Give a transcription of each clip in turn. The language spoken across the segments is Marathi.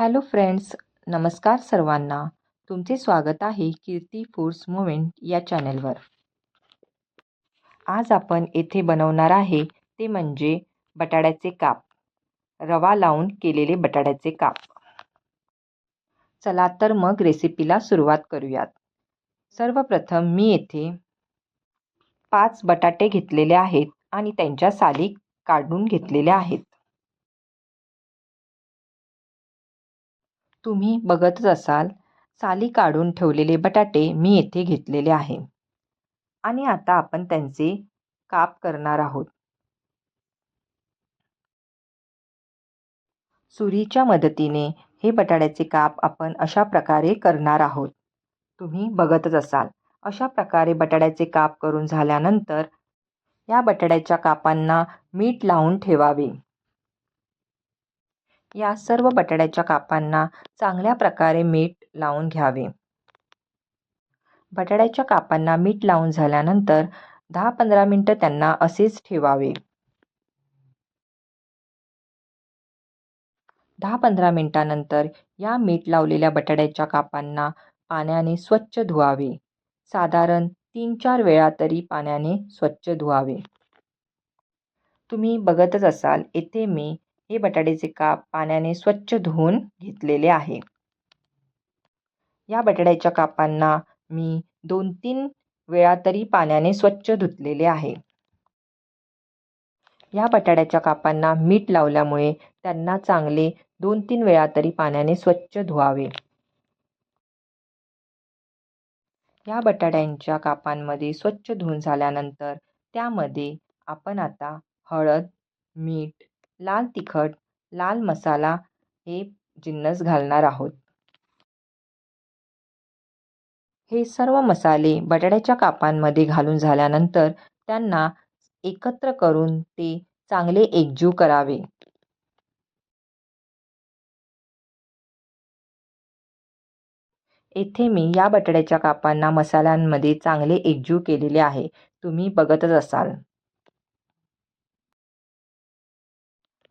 हॅलो फ्रेंड्स नमस्कार सर्वांना. तुमचे स्वागत आहे कीर्ती फूड्स मुवमेंट या चॅनलवर. आज आपण येथे बनवणार आहे ते म्हणजे बटाट्याचे काप. रवा लावून केलेले बटाट्याचे काप. चला तर मग रेसिपीला सुरुवात करूयात. सर्वप्रथम मी येथे पाच बटाटे घेतलेले आहेत आणि त्यांच्या साली काढून घेतलेल्या आहेत. तुम्ही बघतच असाल साली काढून ठेवलेले बटाटे मी येथे घेतलेले आहे. आणि आता आपण त्यांचे काप करणार आहोत. सुरीच्या मदतीने हे बटाट्याचे काप आपण अशा प्रकारे करणार आहोत. तुम्ही बघतच असाल अशा प्रकारे बटाट्याचे काप करून झाल्यानंतर या बटाट्याच्या कापांना मीठ लावून ठेवावे. या सर्व बटाट्याच्या कापांना चांगल्या प्रकारे मीठ लावून घ्यावे. बटाट्याच्या कापांना मीठ लावून झाल्यानंतर दहा पंधरा मिनटं त्यांना असेच ठेवावे. दहा पंधरा मिनटानंतर या मीठ लावलेल्या बटाट्याच्या कापांना पाण्याने स्वच्छ धुवावे. साधारण तीन चार वेळा तरी पाण्याने स्वच्छ धुवावे. तुम्ही बघतच असाल येथे मी हे बटाट्याचे काप पाण्याने स्वच्छ धुवून घेतलेले आहे. या बटाट्याच्या कापांना मी दोन तीन वेळा तरी पाण्याने स्वच्छ धुतलेले आहे. या बटाट्याच्या कापांना मीठ लावल्यामुळे त्यांना चांगले दोन तीन वेळा तरी पाण्याने स्वच्छ धुवावे. या बटाट्यांच्या कापांमध्ये स्वच्छ धुवून झाल्यानंतर त्यामध्ये आपण आता हळद मीठ लाल तिखट लाल मसाला हे जिन्नस घालणार आहोत. हे सर्व मसाले बटाट्याच्या कापांमध्ये घालून झाल्यानंतर त्यांना एकत्र करून ते चांगले एकजीव करावे. येथे मी या बटाट्याच्या कापांना मसाल्यांमध्ये चांगले एकजीव केलेले आहे. तुम्ही बघतच असाल.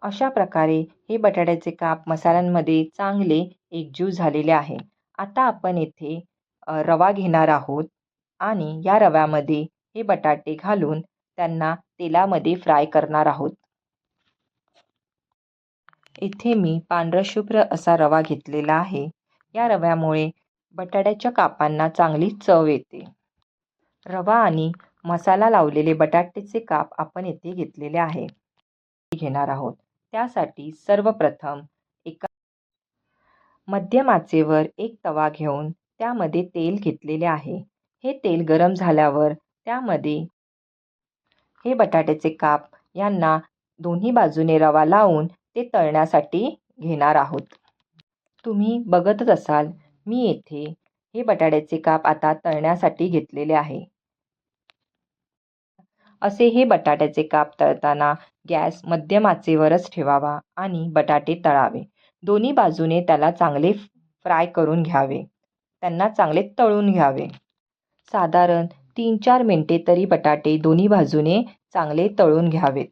अशा प्रकारे हे बटाट्याचे काप मसाल्यांमध्ये चांगले एकजीव झालेले आहे. आता आपण येथे रवा घेणार आहोत आणि या रव्यामध्ये हे बटाटे घालून त्यांना तेलामध्ये फ्राय करणार आहोत. इथे मी पांढरशुभ्र असा रवा घेतलेला आहे. या रव्यामुळे बटाट्याच्या कापांना चांगली चव येते. रवा आणि मसाला लावलेले बटाट्याचे काप आपण येथे घेतलेले आहे. घेणार आहोत. त्यासाठी सर्वप्रथम एका मध्यम आचेवर एक तवा घेऊन त्यामध्ये तेल घेतलेले आहे. हे तेल गरम झाल्यावर त्यामध्ये हे बटाट्याचे काप यांना दोन्ही बाजूने रवा लावून ते तळण्यासाठी घेणार आहोत. तुम्ही बघतच असाल मी येथे हे बटाट्याचे काप आता तळण्यासाठी घेतलेले आहे. असे हे बटाट्याचे काप तळताना गॅस मध्यम आचेवरच ठेवावा आणि बटाटे तळावे. दोन्ही बाजूने त्याला चांगले फ्राय करून घ्यावे. त्यांना चांगले तळून घ्यावे. साधारण तीन चार मिनटे तरी बटाटे दोन्ही बाजूने चांगले तळून घ्यावेत.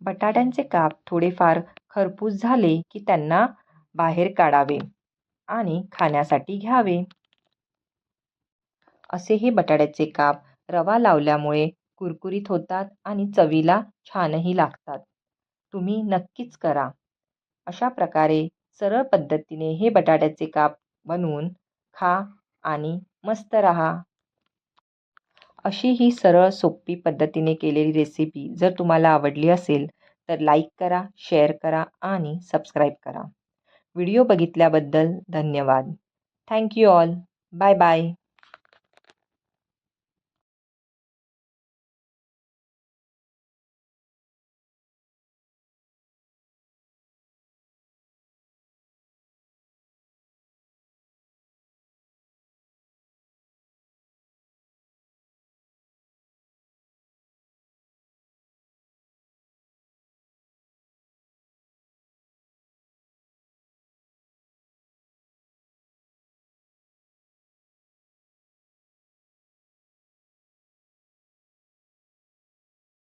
बटाट्यांचे काप थोडेफार खरपूस झाले की त्यांना बाहेर काढावे आणि खाण्यासाठी घ्यावे. असे हे बटाट्याचे काप रवा लावल्यामुळे कुरकुरीत होतात आणि चवीला छानही लागतात. तुम्ही नक्कीच करा. अशा प्रकारे सरळ पद्धतीने हे बटाट्याचे काप बनवून खा आणि मस्त रहा. अशी ही सरळ सोपी पद्धतीने केलेली रेसिपी जर तुम्हाला आवडली असेल तर लाईक करा शेअर करा आणि सबस्क्राईब करा. व्हिडिओ बघितल्याबद्दल धन्यवाद. Thank you all bye bye